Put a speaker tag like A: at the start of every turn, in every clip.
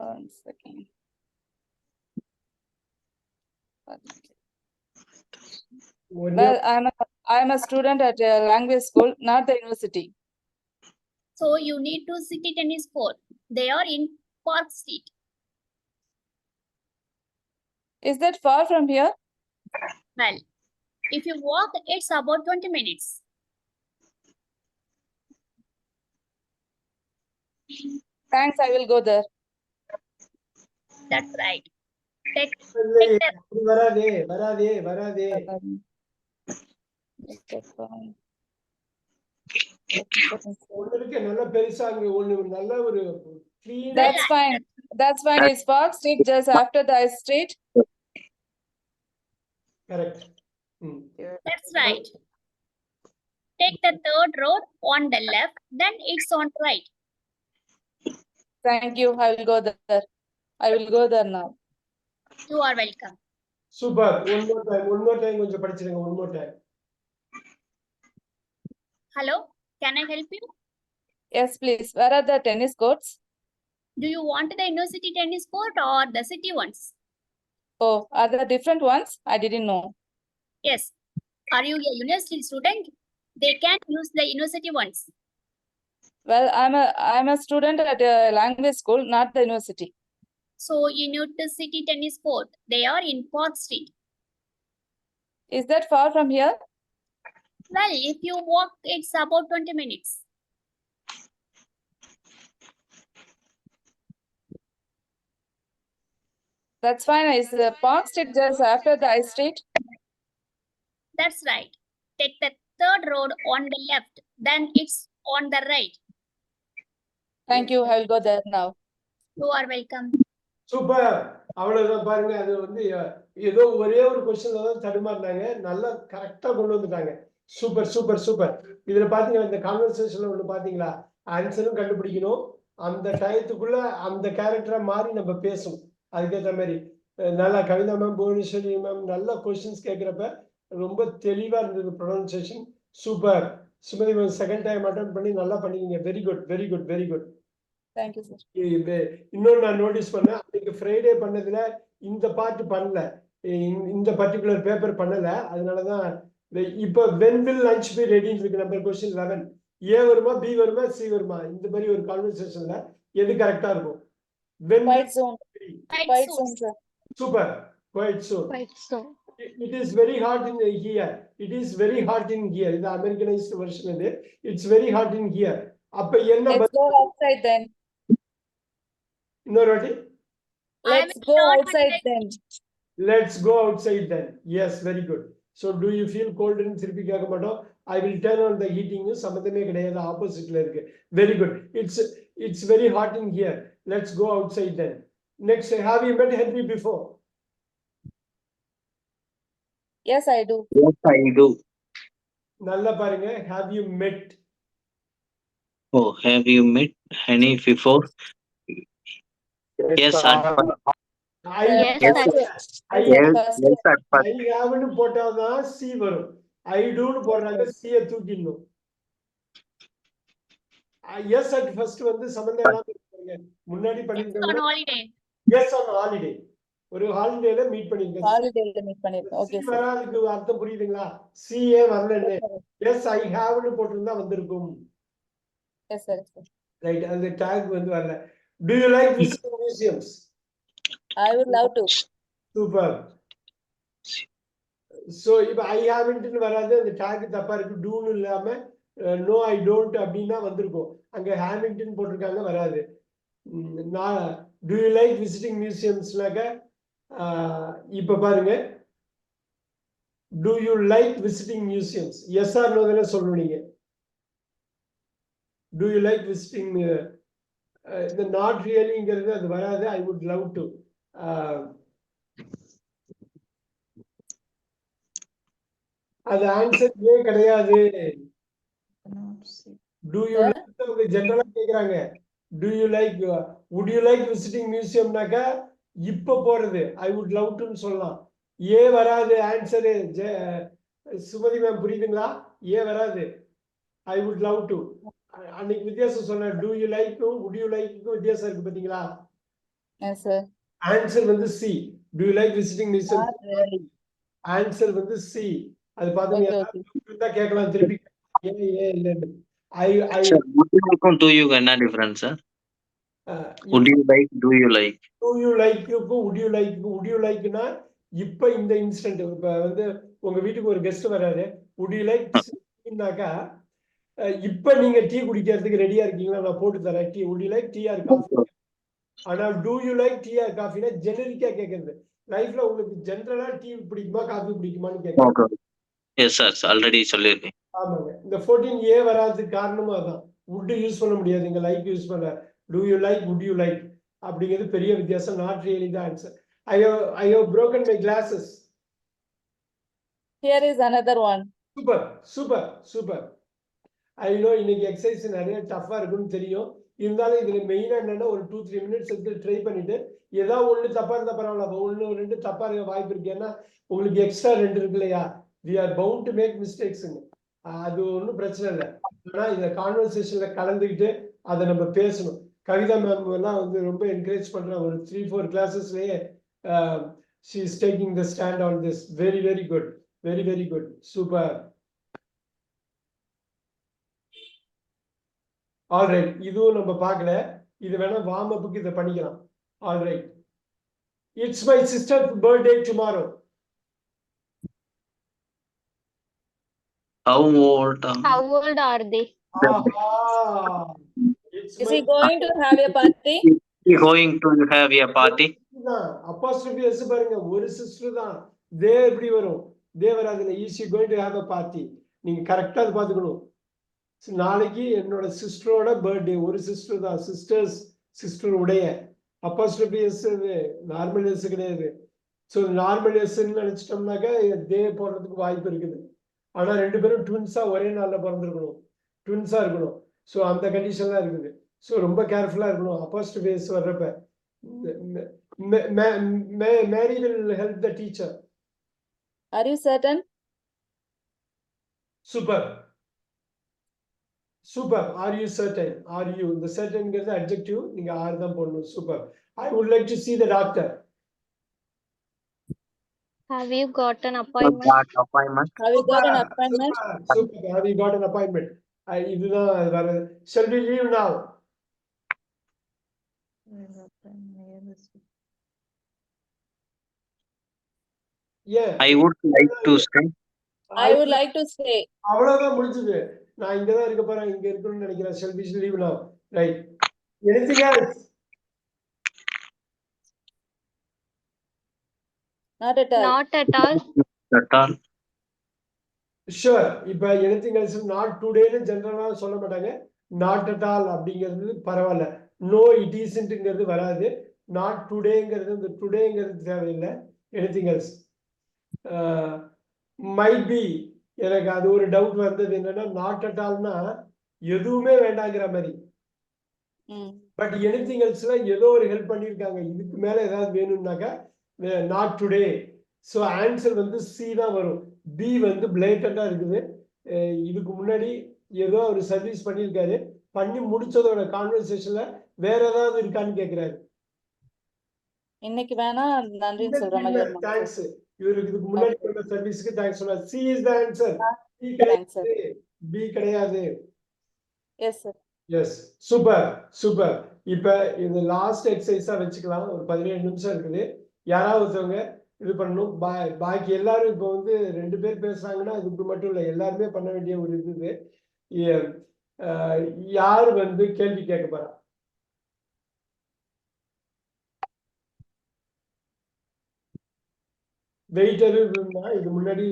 A: I'm looking.
B: Would
A: Well, I'm a, I'm a student at a language school, not the university.
C: So you need to city tennis court. They are in Park Street.
A: Is that far from here?
C: Well, if you walk, it's about 20 minutes.
A: Thanks, I will go there.
C: That's right. Take,
B: இல்லையே, அப்படி வராதே வராதே வராதே
A: Um, okay, fine.
B: ஒண்ணு இருக்கு நல்ல பெருசா அங்க ஒண்ணு நல்ல ஒரு clean ah-
A: That's fine. That's fine. It's Park Street just after the street.
B: correct ம்.
C: that's right. Take the third road on the left, then it's on right.
A: Thank you. I will go there. I will go there now.
C: You are welcome.
B: Super one more time one more time கொஞ்சம் படிச்சிருங்க one more time
C: Hello, can I help you?
A: Yes, please. Where are the tennis courts?
C: Do you want the university tennis court or the city ones?
A: Oh, are there different ones? I didn't know.
C: Yes. Are you a university student? They can use the university ones.
A: Well, I'm a I'm a student at a language school, not the university.
C: So you need the city tennis court. They are in Park Street.
A: Is that far from here?
C: Well, if you walk, it's about 20 minutes.
A: That's fine. Is the Park Street just after the high street?
C: That's right. Take the third road on the left, then it's on the right.
A: Thank you. I will go there now.
C: You are welcome.
B: Super அவ்வளவுதான். பாருங்க அது வந்து ஏதோ ஒரே ஒரு கொஸ்டின்ல தான் தடுமாறினாங்க. நல்லா கரெக்டா கொண்டு வந்துட்டாங்க. சூப்பர் சூப்பர் சூப்பர் இதுல பாத்தீங்களா இந்த கான்வர்சேஷன்ல ஒண்ணு பாத்தீங்களா? ஆன்சரும் கண்டுபிடிக்கணும். அந்த டயத்துக்குள்ள அந்த கேரக்டரா மாறி நம்ம பேசும் அதுக்கேற்ற மாதிரி. நல்லா கவிதா மேம் புவனேஸ்வரி மேம் நல்ல கொஸ்டின்ஸ் கேட்கிறப்ப ரொம்ப தெளிவா இருந்தது pronunciation super Sumathi ma'am second time attend பண்ணி நல்லா பண்ணிக்கிங்க. Very good very good very good
A: Thank you, sir.
B: இது இன்னொன்னு நான் நோட்டீஸ் பண்ணேன் அன்னைக்கு ஃப்ரைடே பண்ணதுல இந்த பார்ட் பண்ணல. இந்த- இந்த பர்டிகுலர் பேப்பர் பண்ணல. அதனாலதான் இந்த- இப்ப வென் வில் லஞ்ச் பி ரெடின்னு இருக்கு நம்பர் கொஸ்டின் லெவன் ஏ வருமா பி வருமா சி வருமா? இந்த மாதிரி ஒரு கான்வர்சேஷன்ல எது கரெக்டா இருக்கும்? When
A: Quite soon.
C: Right,
A: Quite
C: so-
A: soon, sir.
B: Super
D: quite soon.
B: It is very hard in here it is very hard in here இது அமெரிக்கனைஸ்ட் வெர்ஷன் இது. It's very hard in here அப்ப என்ன இன்னொரு வாட்டி
C: I
A: Let's
C: will
A: go
C: not
A: outside
C: like-
A: then.
B: Let's go outside then. Yes, very good. So do you feel cold ன்னு திருப்பி கேட்க மாட்டோம் I will turn on the heating சம்மந்தமே கிடையாது ஆப்போசிட்ல இருக்கு very good it's it's very hot in here let's go outside then next have you met help before
A: Yes, I do.
E: Yes, I do.
B: நல்லா பாருங்க have you met
E: Oh, have you met Honey before?
B: போட்டாதான் C வரும் I டூன்னு போடுறாங்க சியை தூக்கிடணும் S at first வந்து சம்பந்தம் இல்லாம இருப்பாங்க. முன்னாடி பண்ணிருக்காங்க. எஸ் ஆன் ஹாலிடே ஒரு ஹாலிடேல மீட் பண்ணிருக்கேன்
A: Holiday ல meet பண்ணிருக்கோம். Okay,
B: C
A: sir.
B: வராதுக்கு அர்த்தம் புரியுதுங்களா சிஏ வரலன்னு எஸ் ஐ ஹாவ்னு போட்டிருந்தா வந்திருக்கும். ரைட் அந்த டேக் வந்து வரல do you like visiting museums
A: I would love to.
B: Super so இப்போ ஐ ஹாவ்ன்ட்னு வராது அந்த டேக் தப்பா இருக்கு டூன்னு இல்லாம நோ ஐ டோன்ட் அப்படின்னா வந்திருக்கும். அங்க ஹேமிங்டன் போட்டிருக்காங்க வராது. நான் டு யூ லைக் விசிட்டிங் மியூசியம்ஸ்னாக்க இப்ப பாருங்க. Do you like visiting museums yes or no தானே சொல்லணும் நீங்க டு யூ லைக் விசிட்டிங் இந்த நாட் ரியலிங்கிறது அது வராது. ஐ வுட் லவ் டு அது ஆன்சர் ஏ கிடையாது. Do
A: you?
B: லைக் ஜெனரலா கேக்குறாங்க. Do you like would you like visiting மியூசியம்னாக்கா இப்ப போறது. ஐ வுட் லவ் டுன்னு சொல்லலாம். ஏ வராது. ஆன்சரு சுமதி மேம் புரியுதுங்களா? ஏ வராது. ஐ வுட் லவ் டு அன்னைக்கு வித்தியாசம் சொன்னேன் do you like would you like வித்தியாசம் இருக்கு பாத்தீங்களா. ஆன்சர் வந்து C do you like
A: visiting really.
B: Answer வந்து சி அது பாத்தீங்க
A: Okay, okay.
B: தான் கேட்கலாம் திருப்பி ஏன் ஏன் இல்லைன்னு I I
E: Sir, would you like do you என்ன sir? Would you like, do you like?
B: Do you லைக்குக்கும் would you like would you லைக்னா இப்ப இந்த இன்ஸ்டன்ட் இப்ப வந்து உங்க வீட்டுக்கு ஒரு கெஸ்ட் வராரு உட் யூ லைக்னாக்கா இப்ப நீங்க டீ குடிக்கிறதுக்கு ரெடியா இருக்கீங்களா? நான் போட்டு தரேன். Tea would you like tea or coffee ஆனால் do you like tea or காஃபினா ஜெனரிக்கா கேட்கறது லைஃப்ல உங்களுக்கு ஜென்ரலா டீ பிடிக்குமா காஃபி பிடிக்குமான்னு கேட்கறது.
E: Yes, sir, already சொல்லிருக்கேன்.
B: ஆமாங்க. இந்த ஃபோர்டீன் ஏ வராததுக்கு காரணமும் அதான். Would யூஸ் பண்ண முடியாது. இங்க லைக் யூஸ் பண்ண. Do you like would you like அப்படிங்கிறது பெரிய வித்தியாசம். நாட் ரியலி தான் answer I have I have broken my glasses
A: Here is another one.
B: Super super super I know இன்னைக்கு எக்ஸசைஸ் நிறைய டஃப்பா இருக்குன்னு தெரியும். இருந்தாலும் இதுல மெயினா என்னன்னா ஒரு டூ த்ரீ மினிட்ஸ் எடுத்து ட்ரை பண்ணிட்டு ஏதாவது ஒண்ணு தப்பா இருந்தா பரவாயில்ல அப்ப ஒண்ணு ரெண்டு தப்பா இருக்க வாய்ப்பு இருக்கு. ஏன்னா உங்களுக்கு எக்ஸ்ட்ரா ரெண்டு இருக்கு இல்லையா? We are bound to make மிஸ்டேக்ஸுங்க அது ஒன்றும் பிரச்சனை இல்லை. ஆனா இந்த கான்வர்சேஷன்ல கலந்துக்கிட்டு அதை நம்ம பேசணும். கவிதா மேம் எல்லாம் வந்து ரொம்ப என்கரேஜ் பண்றாங்க ஒரு three four கிளாஸஸ்லயே she is taking the stand on this very very good very very good super alright இதுவும் நம்ம பார்க்கல. இது வேணா வார்ம் அப்புக்கு இதை பண்ணிக்கலாம். Alright it's my sister birthday tomorrow
E: How old? um,
D: How old are they?
A: Is he going to have a party?
E: he going to have a party?
B: Apostrophe S பாருங்க. ஒரு சிஸ்டர் தான். தே எப்படி வரும்? They வராதுங்க is he going to have a party நீங்க கரெக்டா அது பாத்துக்கணும் நாளைக்கு என்னோட சிஸ்டரோட பர்த்டே ஒரு சிஸ்டர் தான். சிஸ்டர்ஸ் சிஸ்டர் உடைய. அப்பாஸ்ட்ரபி எஸ் நார்மல் எஸ் கிடையாது. ஸோ நார்மல் எஸ்ன்னு நினைச்சிட்டோம்னாக்கா தே போடுறதுக்கு வாய்ப்பு இருக்குது. ஆனா ரெண்டு பேரும் ட்வின்ஸா ஒரே நாள்ல பிறந்திருக்கணும். ட்வின்ஸா இருக்கணும். ஸோ அந்த கண்டிஷன்லாம் இருக்குது. ஸோ ரொம்ப கேர்ஃபுல்லா இருக்கணும். அப்போஸ்ட் ஃபேஸ் வர்றப்ப. Mary will help the teacher
A: Are you certain?
B: Super super are you certain are you இந்த சர்டன்ங்கிறது அட்ஜெக்டிவ் நீங்க ஆர் தான் போடணும் super I would like to see the doctor
D: Have you got an appointment?
A: Have you got an appointment?
B: Have you got an appointment இதுதான் அது வர shall we leave now ஏன்
E: I would like to say,
A: I would like to say,
B: அவ்வளவுதான் முடிஞ்சது நான் இங்க தான் இருக்க போறேன். இங்க இருக்கணும்னு நினைக்கிறேன். We leave now right anything else
A: not at all.
D: Not at all.
E: that all.
B: Sure இப்ப எனிதிங் எல்ஸ் நாட் டுடேன்னு ஜென்ரலா சொல்ல மாட்டாங்க. நாட் அட் ஆல் அப்படிங்கிறது பரவாயில்ல. நோ இட் ஈஸ்ங்கிறது வராது. நாட் டுடேங்கிறது இந்த டுடேங்கிறது தேவையில்லை. எனிதிங் எல்ஸ் மைட் பி எனக்கு அது ஒரு டவுட் வந்தது. என்னன்னா நாட் அட் ஆல்னா எதுவுமே வேண்டாங்கிற மாதிரி. பட் எனிதிங் எல்ஸ்ல ஏதோ ஒரு ஹெல்ப் பண்ணியிருக்காங்க. இதுக்கு மேல ஏதாவது வேணும்னாக்கா நாட் டுடே ஸோ ஆன்சர் வந்து சி தான் வரும். பி வந்து பிளேட்டண்டா இருக்குது. இதுக்கு முன்னாடி ஏதோ ஒரு சர்வீஸ் பண்ணியிருக்காரு. பண்ணி முடிச்சதோட கான்வர்சேஷன்ல வேற ஏதாவது இருக்கான்னு கேட்கிறாரு
A: இன்னைக்கு வேணா நன்றின்னு சொல்ற மாதிரி
B: தேங்க்ஸ் இவருக்கு இதுக்கு முன்னாடி பண்ண சர்வீஸ்க்கு தேங்க்ஸ் சொன்னார் C is the
A: answer B.
B: கிடையாது. பி கிடையாது.
A: Yes sir
B: yes super super இப்ப இந்த லாஸ்ட் எக்ஸசைஸா வச்சுக்கலாம். ஒரு பதினேழு நிமிஷம் இருக்குது. யாராவது ஒருத்தவங்க இது பண்ணணும். பா- பாக்கி எல்லாரும் இப்போ வந்து ரெண்டு பேர் பேசுறாங்கன்னா அது இப்படி மட்டும் இல்லை. எல்லாருமே பண்ண வேண்டிய ஒரு இது இது. யார் வந்து கேள்வி கேட்க போறா? வெயிட்டர் இது முன்னாடி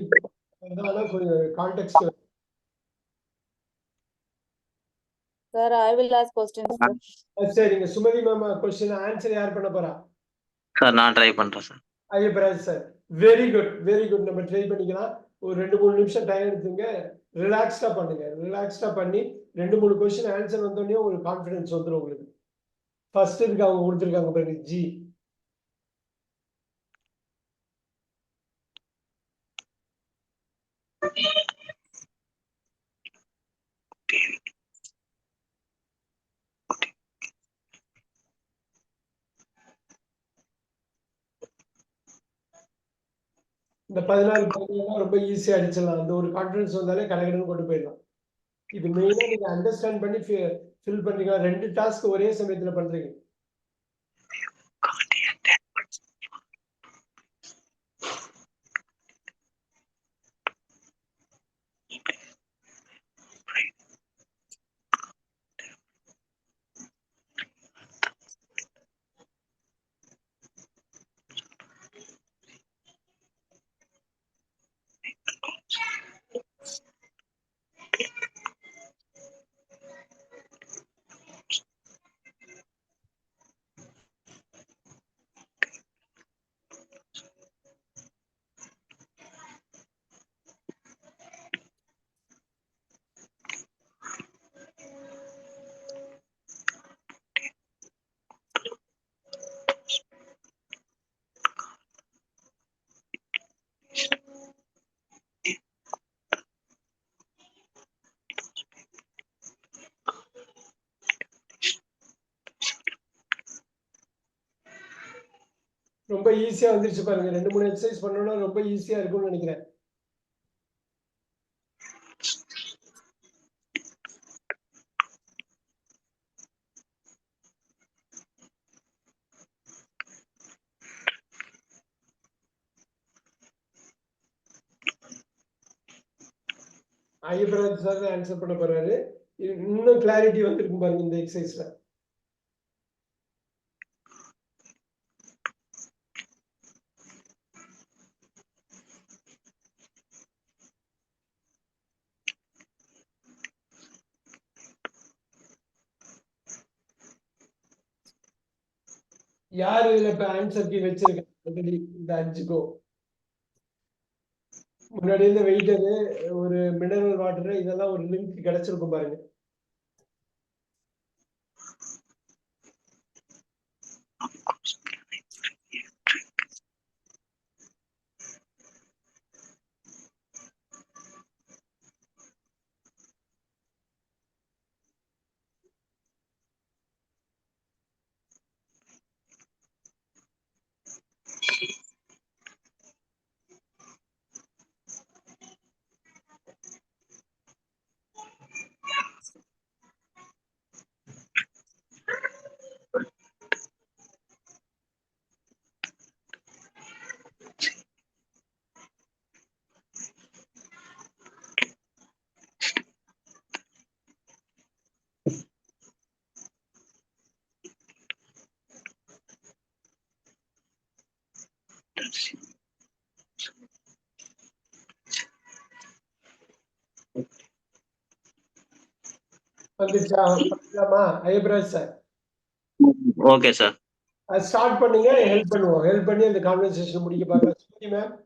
B: கொஞ்சம்
A: contact sir I will ask sir
B: சரிங்க. சுமதி மேம் கொஸ்டின் ஆன்சர் யார் பண்ண போறா?
E: Sir, நான் ட்ரை பண்றேன் sir
B: Ayyapparaj sir very good very good நம்ம ட்ரை பண்ணிக்கலாம். ஒரு ரெண்டு மூணு நிமிஷம் டைம் எடுத்துங்க. ரிலாக்ஸ்டா பண்ணுங்க. ரிலாக்ஸ்டா பண்ணி ரெண்டு மூணு கொஸ்டின் ஆன்சர் வந்தோடனே உங்களுக்கு கான்ஃபிடன்ஸ் வந்துடும் உங்களுக்கு. ஃபர்ஸ்ட் இதுக்கு அவங்க கொடுத்துருக்காங்க பாருங்க ஜி இந்த பதினாறு பதினேழு ரொம்ப ஈஸியாக அடிச்சிடலாம். அந்த ஒரு கான்ஃபிடன்ஸ் வந்தாலே கடகடன்னு கொண்டு போயிடலாம். இது மெயினாக நீங்கள் அண்டர்ஸ்டாண்ட் பண்ணி ஃபில் பண்ணுறீங்க ரெண்டு டாஸ்க் ஒரே சமயத்தில் பண்றீங்க. ரொம்ப ஈஸியா வந்துருச்சு பாருங்க. ரெண்டு மூணு எக்ஸசைஸ் பண்ணோம்னா ரொம்ப ஈஸியா இருக்கும்னு நினைக்கிறேன். ஐயப்பராஜ் சார் ஆன்சர் பண்ண போறாரு. இன்னும் கிளாரிட்டி வந்திருக்கும் பாருங்க இந்த எக்ஸசைஸ்ல யாரு இதுல இப்ப ஆன்சர் கீ வச்சிருக்காங்க? ஆல்ரெடி இந்த அஞ்சுக்கோ முன்னாடி இருந்த வெயிட்டரு ஒரு மினரல் வாட்டரு இதெல்லாம் ஒரு லிங்க் கிடைச்சிருக்கும் பாருங்க. வந்துச்சா பண்ணலாமா Ayyapparaj
E: sir. Okay
B: sir. Start பண்ணுங்க ஹெல்ப் பண்ணுவோம். ஹெல்ப் பண்ணி அந்த கான்வர்சேஷன் முடிக்க பார்க்கலாம். மேம்